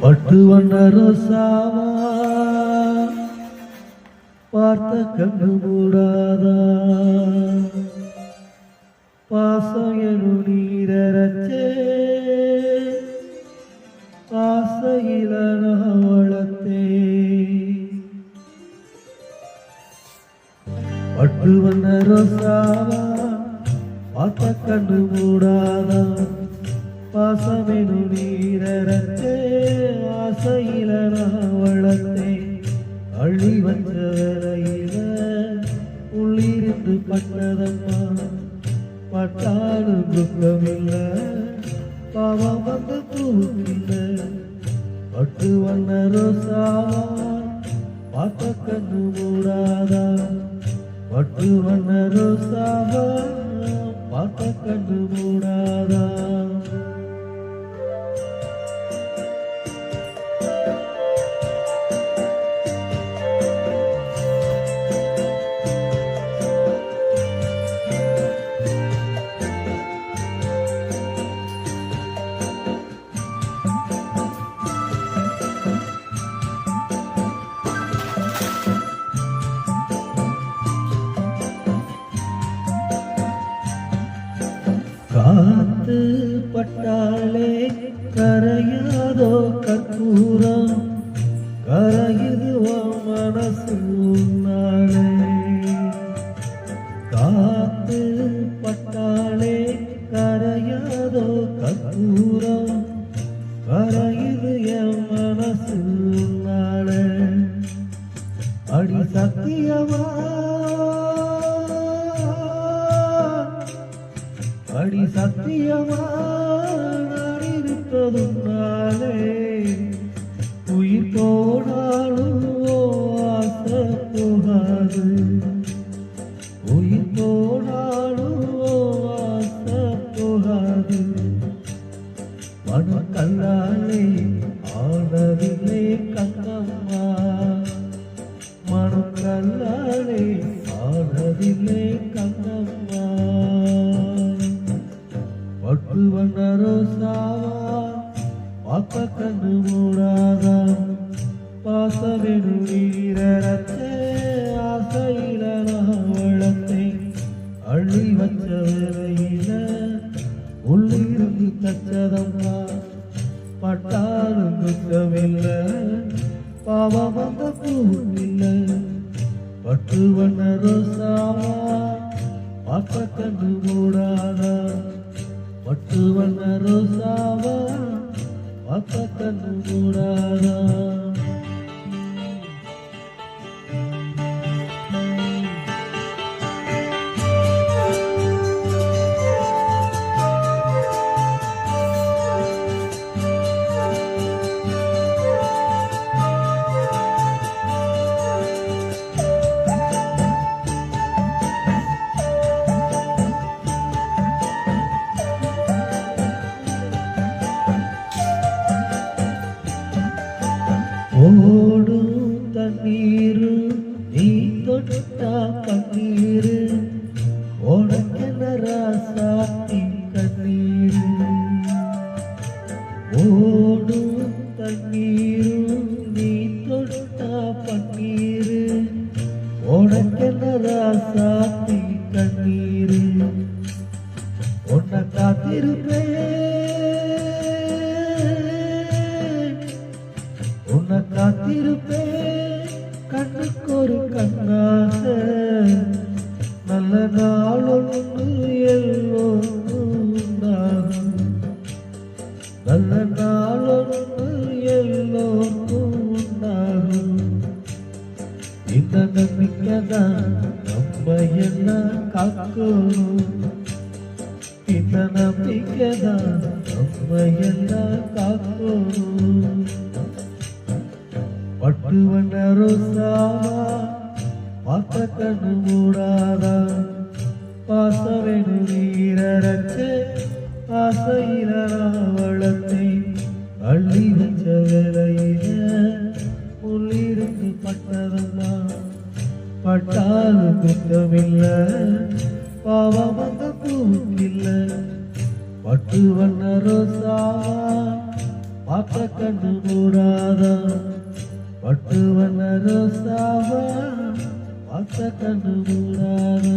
பட்டு வண்ண ரோசாவா? பார்த்த கண்ணு மூடாதா? பாசம் எனும் நீரச்சே ஆசையில நான் பட்டு வண்ண ரோசாவா? பார்த்த கண்ணு மூடாதா? பாசமெனு நீரச்சே ஆசையில நான் வளர்த்தேன் அள்ளி வந்த உள்ளிருந்து பட்டதம்மா பட்டாலும் துக்கமில்ல பாவம் வந்து தூக்கில்ல பட்டு வண்ண ரோசா பார்த்த கண்ணு மூடாதா. பட்டு வண்ண ரோசாவா காத்து பட்டாலே கரையாதோ கற்பூரம் கரையுதுவோ மனசு உன்னாலே. காத்து பட்டாலே கரையாதோ கற்பூரம் கரையுது என் மனசு நாளே அடி சத்தியவா அடி சத்தியமாயிருப்பதும் நாளே உயிர் போனாலும் ஓ ஆசை போகாது. பட்டு வண்ண ரோசாவா பார்த்த கண்ணு மூடாதா? பாசமெனு நீரச்சே ஆசையில நான் அள்ளி வச்ச வேலையில உள்ளிருந்து தச்சதம்மா. பட்டாலும் துக்கமில்லை பாவம் வந்த பூவில்லை பட்டு வண்ண ரோசாவா பார்த்த கண்ணு மூடா பட்டு வண்ண ரோசாவா பார்த்த தொட்டா பன்னீரு உனக்கென ராசாத்தி கண்ணீரு. ஓடும் தண்ணீரு நீ தொட்டா பன்னீரு. உனக்கென ராசாத்தி கண்ணீரு. உன்னை காத்திருப்பேன் கண்ணாக நல்ல நாள் ஒன்று எல்லோரும் உண்டாகும் நல்ல நாள் ஒன்று எல்லோருக்கும் உண்டாகும் இந்த நம்பிக்கை தான் நம்ம என்ன காக்கணும்? இந்த நம்பிக்கை தான் நம்ம என்ன காக்கணும்? பட்டுவன ரோசாவா பார்த்த கண்ணு மூடாதா? பாசவெனு வீரரச்சே ஆசையில நான் அள்ளி வச்ச வேலையில உள்ளிருந்து பட்டதம்மா பட்டாது குற்றமில்ல பாவம் அந்த பூக்கில்ல. பட்டு வண்ண ரோசா பார்த்த கண்ணு மூடாதா? பட்டு வண்ண ரோசாவா? பார்த்த கண்ணு மூடாதா